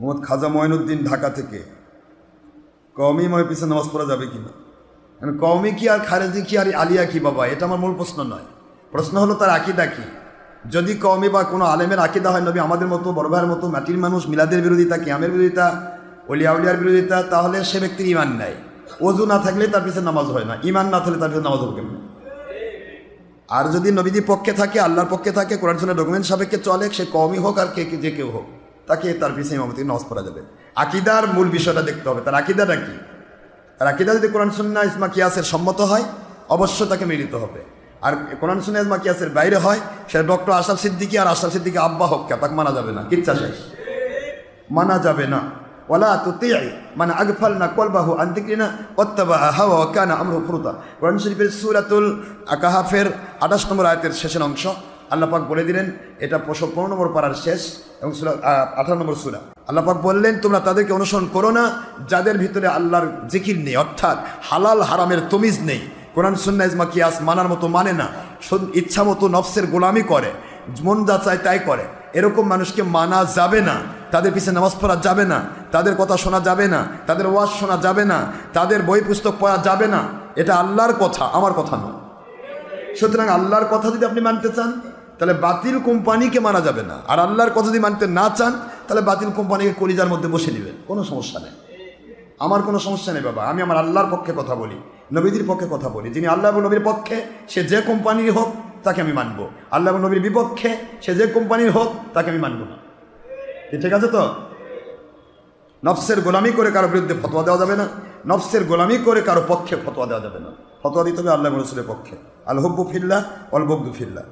মোহাম্মদ খাজা ময়নুদ্দিন ঢাকা থেকে। কওমি ময় পিছনে নামাজ পড়া যাবে কি না? মানে কওমি কি আর খারেজি কি আর আলিয়া কি বাবা? এটা আমার মূল প্রশ্ন নয়। প্রশ্ন হলো তার আকিদা কি? যদি কওমি বা কোনো আলেমের আকিদা হয়, নবী আমাদের মতো, বড় ভাইয়ের মতো, মাটির মানুষ, মিলাদের বিরোধিতা, কিয়ামের বিরোধিতা অলিয়া উলিয়ার বিরোধিতা, তাহলে সে ব্যক্তির ইমান নাই। অজু না থাকলে তার পিছনে নামাজ হয় না। ইমান না থাকলে তার পিছনে নামাজ হবে কেমন? আর যদি নবীজির পক্ষে থাকে, আল্লাহর পক্ষে থাকে, কোরআন ডকুমেন্ট সাপেক্ষে চলে, সে কমই হোক আর কে, যে কেউ হোক। তাকে তার পিছিয়ে ইমামতি নামাজ পড়া যাবে। আকিদার মূল বিষয়টা দেখতে হবে। তার আকিদাটা কি? তার আকিদা যদি কোরআন সুন্না ইসমা, কিয়াসের সম্মত হয় অবশ্য তাকে মিলিত হবে। আর কোরআন সুন্না ইসমা, কিয়াসের বাইরে হয় সেটা ডক্টর আশরাফ সিদ্দিকি আর আশরাফ সিদ্দিকি আব্বা হোক তাকে মানা যাবে না। কিচ্ছা শেষ। মানা যাবে না। ওলা তুতিআ মানে আগফাল না কলবাহু আন্তিক্রিনা অত্তাবা হাওয়া ওয়া কানা আমরু ফুরুতা কোরআন শরীফের সুরাতুল আকাহাফের 28 নম্বর আয়তের শেষের অংশ আল্লাহ পাক বলে দিলেন, এটা পনেরো নম্বর পাড়ার শেষ। এবং সূরা আঠারো নম্বর সূরা। আল্লাহ পাক বললেন, তোমরা তাদেরকে অনুসরণ করো না, যাদের ভিতরে আল্লাহর জিকির নেই, অর্থাৎ হালাল হারামের তমিজ নেই। কোরআন সুন্না ইজমা, কিয়াস মানার মতো মানে না। ইচ্ছা মতো নফসের গোলামি করে, মন যা চায় তাই করে। এরকম মানুষকে মানা যাবে না। তাদের পিছনে নামাজ পড়া যাবে না। তাদের কথা শোনা যাবে না। তাদের ওয়াজ শোনা যাবে না। তাদের বই পুস্তক পড়া যাবে না। এটা আল্লাহর কথা, আমার কথা নয়। সুতরাং আল্লাহর কথা যদি আপনি মানতে চান তাহলে বাতিল কোম্পানিকে মানা যাবে না। আর আল্লাহর কথা যদি মানতে না চান, তাহলে বাতিল কোম্পানিকে কলিজার মধ্যে বসে নেবেন কোনো সমস্যা নেই। আমার কোনো সমস্যা নেই বাবা। আমি আমার আল্লাহর পক্ষে কথা বলি নবীদের পক্ষে কথা বলি। যিনি আল্লাহ নবীর পক্ষে, সে যে কোম্পানির হোক, তাকে আমি মানবো। আল্লাহ নবীর বিপক্ষে, সে যে কোম্পানির হোক, তাকে আমি মানবো না। ঠিক আছে তো? নফসের গোলামি করে কারও বিরুদ্ধে ফতোয়া দেওয়া যাবে না। নফসের গোলামি করে কারও পক্ষে ফতোয়া দেওয়া যাবে না। ফতোয়া দিতে হবে আল্লাহ রসুলের পক্ষে। আল হব্বু ফিল্লা অল ফিল্লা